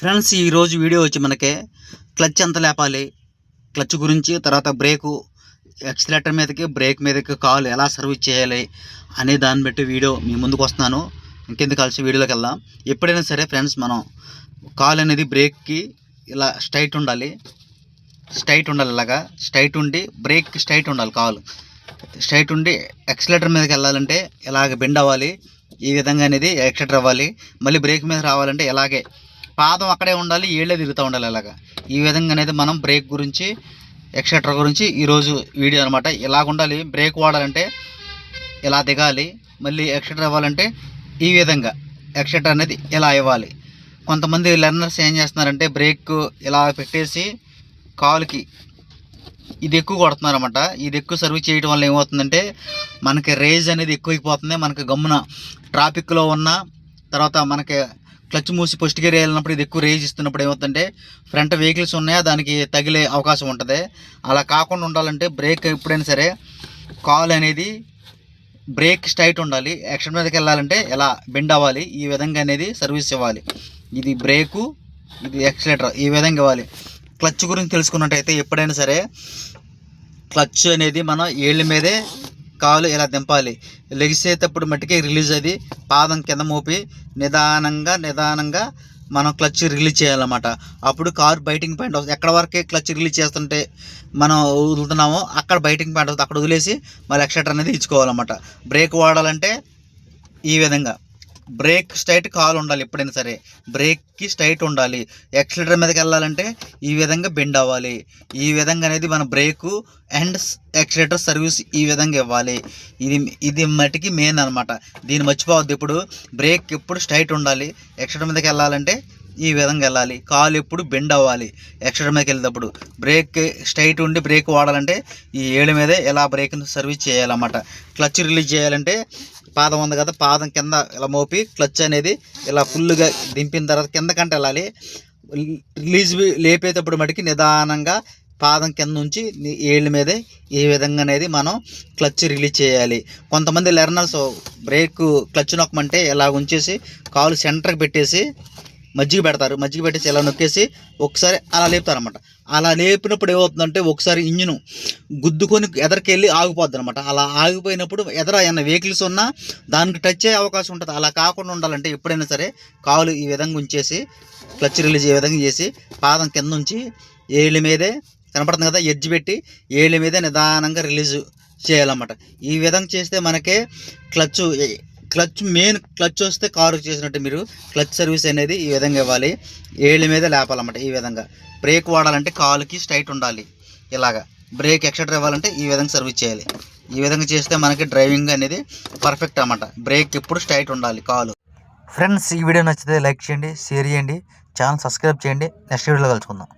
Friends ఈరోజు video వచ్చి మనకి క్లచ్ ఎంత లేపాలి? క్లచ్ గురించి తర్వాత బ్రేకు ఎక్సిలేటర్ మీదకి బ్రేక్ మీదకి కాల్ ఎలా సర్వీస్ చేయాలి అనే దాన్ని బట్టి వీడియో మీ ముందుకు వస్తున్నాను. ఇంకెందుకు కలిసి వీడియోలోకి వెళ్దాం. ఎప్పుడైనా సరే ఫ్రెండ్స్ మనం కాల్ అనేది బ్రేక్కి ఇలా స్ట్రైట్ ఉండాలి. స్ట్రైట్ ఉండాలి ఇలాగా. స్ట్రైట్ ఉండి బ్రేక్ స్ట్రైట్ ఉండాలి కాల్. స్ట్రైట్ ఉండి ఎక్సిలేటర్ మీదకి వెళ్ళాలంటే ఇలాగ బెండ్ అవ్వాలి. ఈ విధంగా అనేది ఎక్సిలేటర్ అవ్వాలి. మళ్ళీ బ్రేక్ మీద రావాలంటే ఇలాగే పాదం అక్కడే ఉండాలి ఏళ్ళే తిరుగుతూ ఉండాలి ఇలాగా ఈ విధంగా అనేది మనం బ్రేక్ గురించి ఎక్సెట్రా గురించి ఈరోజు వీడియో అనమాట ఇలా ఉండాలి బ్రేక్ వాడాలంటే ఇలా దిగాలి మళ్ళీ ఎక్సెట్రా ఇవ్వాలంటే ఈ విధంగా ఎక్సెట్రా అనేది ఇలా ఇవ్వాలి. కొంతమంది లెర్నర్స్ ఏం చేస్తున్నారంటే బ్రేక్ ఇలా పెట్టేసి కాలుకి ఇది ఎక్కువ కొడుతున్నారు అనమాట ఇది ఎక్కువ సర్వీస్ చేయడం వల్ల ఏమవుతుందంటే మనకి రేజ్ అనేది ఎక్కువైపోతుంది మనకి గమ్మున ట్రాఫిక్లో ఉన్న తర్వాత మనకి క్లచ్ మూసి ఫస్ట్ గేర్ వెళ్ళినప్పుడు ఇది ఎక్కువ రేజ్ ఇస్తున్నప్పుడు ఏమవుతుందంటే ఫ్రంట్ వెహికల్స్ ఉన్నాయా దానికి తగిలే అవకాశం ఉంటుంది. అలా కాకుండా ఉండాలంటే బ్రేక్ ఎప్పుడైనా సరే కాల్ అనేది బ్రేక్ స్ట్రైట్ ఉండాలి. యాక్షన్ మీదకి వెళ్ళాలంటే ఎలా బెండ్ అవ్వాలి ఈ విధంగా అనేది సర్వీస్ ఇవ్వాలి. ఇది బ్రేకు ఇది ఎక్సలేటర్ ఈ విధంగా ఇవ్వాలి. క్లచ్ గురించి తెలుసుకున్నట్టయితే ఎప్పుడైనా సరే క్లచ్ అనేది మనం ఏళ్ళ మీదే కాలు ఇలా దింపాలి లెగిసేటప్పుడు మట్టికి రిలీజ్ అది. పాదం కింద మోపి నిదానంగా నిదానంగా మనం క్లచ్ రిలీజ్ చేయాలన్నమాట. అప్పుడు కారు బైటింగ్ పాయింట్ వస్తుంది ఎక్కడ వరకే క్లచ్ రిలీజ్ చేస్తుంటే మనం వదులుతున్నామో అక్కడ బైటింగ్ పాయింట్ వస్తుంది అక్కడ వదిలేసి మళ్ళీ ఎక్సెటర్ అనేది ఇచ్చుకోవాలన్నమాట. బ్రేక్ వాడాలంటే ఈ విధంగా. బ్రేక్ స్ట్రైట్ కాల్ ఉండాలి ఎప్పుడైనా సరే. బ్రేక్కి స్ట్రైట్ ఉండాలి. ఎక్సలేటర్ మీదకి వెళ్ళాలంటే ఈ విధంగా బెండ్ అవ్వాలి. ఈ విధంగా అనేది మన బ్రేకు అండ్ ఎక్సలేటర్ సర్వీస్ ఈ విధంగా ఇవ్వాలి. ఇది ఇది మట్టికి మెయిన్ అనమాట దీన్ని మర్చిపోవద్దు ఇప్పుడు. బ్రేక్ ఎప్పుడు స్ట్రైట్ ఉండాలి. ఎక్సలేటర్ మీదకి వెళ్ళాలంటే ఈ విధంగా వెళ్ళాలి. కాలు ఎప్పుడు బెండ్ అవ్వాలి ఎక్స్ట్రా మీదకి వెళ్ళేటప్పుడు బ్రేక్ స్ట్రైట్ ఉండి బ్రేక్ వాడాలంటే ఈ ఏడు మీదే ఎలా బ్రేక్ సర్వీస్ చేయాలన్నమాట. క్లచ్ రిలీజ్ చేయాలంటే పాదం ఉంది కదా పాదం కింద ఇలా మోపి క్లచ్ అనేది ఇలా ఫుల్గా దింపిన తర్వాత కిందకంటే వెళ్ళాలి. రిలీజ్ లేపేటప్పుడు మటుకి నిదానంగా పాదం కింద నుంచి ఏళ్ళ మీదే ఈ విధంగా అనేది మనం క్లచ్ రిలీజ్ చేయాలి. కొంతమంది లెర్నర్స్ బ్రేక్ క్లచ్ నొక్కమంటే ఇలా ఉంచేసి కాలు సెంటర్కి పెట్టేసి మజ్జిగ పెడతారు. మజ్జిగ పెట్టేసి ఇలా నొక్కేసి ఒకసారి అలా లేపుతారనమాట అలా లేపినప్పుడు ఏమవుతుందంటే ఒకసారి ఇంజిన్ గుద్దుకొని ఎదరికెళ్ళి ఆగిపోద్ది అనమాట అలా ఆగిపోయినప్పుడు ఎదర ఏమైనా వెహికల్స్ ఉన్నా దానికి టచ్ అయ్యే అవకాశం ఉంటుంది. అలా కాకుండా ఉండాలంటే ఎప్పుడైనా సరే కాలు ఈ విధంగా ఉంచేసి క్లచ్ రిలీజ్ ఈ విధంగా చేసి పాదం కింద ఉంచి ఏళ్ళ మీదే కనపడుతుంది కదా ఎడ్జ్ పెట్టి ఏళ్ళ మీదే నిదానంగా రిలీజ్ చేయాలన్నమాట. ఈ విధంగా చేస్తే మనకే క్లచ్ క్లచ్ మెయిన్ క్లచ్ వస్తే కారు చేసినట్టు మీరు క్లచ్ సర్వీస్ అనేది ఈ విధంగా ఇవ్వాలి. ఏళ్ళ మీద లేపాలన్నమాట ఈ విధంగా. బ్రేక్ వాడాలంటే కాలుకి స్ట్రైట్ ఉండాలి. ఇలాగా. బ్రేక్ ఎక్స్ట్రా ఇవ్వాలంటే ఈ విధంగా సర్వీస్ చేయాలి. ఈ విధంగా చేస్తే మనకి డ్రైవింగ్ అనేది పర్ఫెక్ట్ అన్నమాట. బ్రేక్ ఎప్పుడు స్ట్రైట్ ఉండాలి కాలు. ఫ్రెండ్స్ ఈ వీడియో నచ్చితే లైక్ చేయండి షేర్ చేయండి ఛానల్ సబ్స్క్రైబ్ చేయండి. నెక్స్ట్ వీడియోలో కలుసుకుందాం.